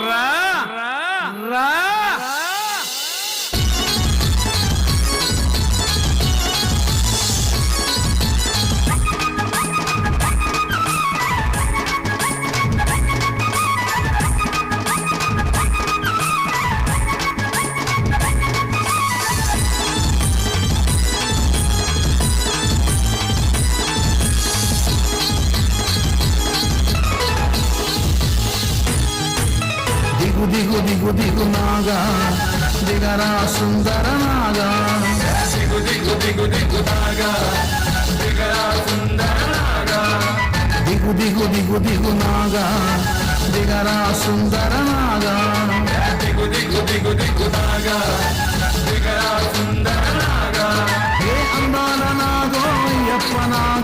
రా. రా. దిగు దిగు దిగు నాగా దిగరా సుందర నాగా. దిగు దిగు దిగు దిగు నాగా దిగరా సుందర నాగా. దిగు దిగు దిగు దిగు నాగా దిగరా సుందర నాగా.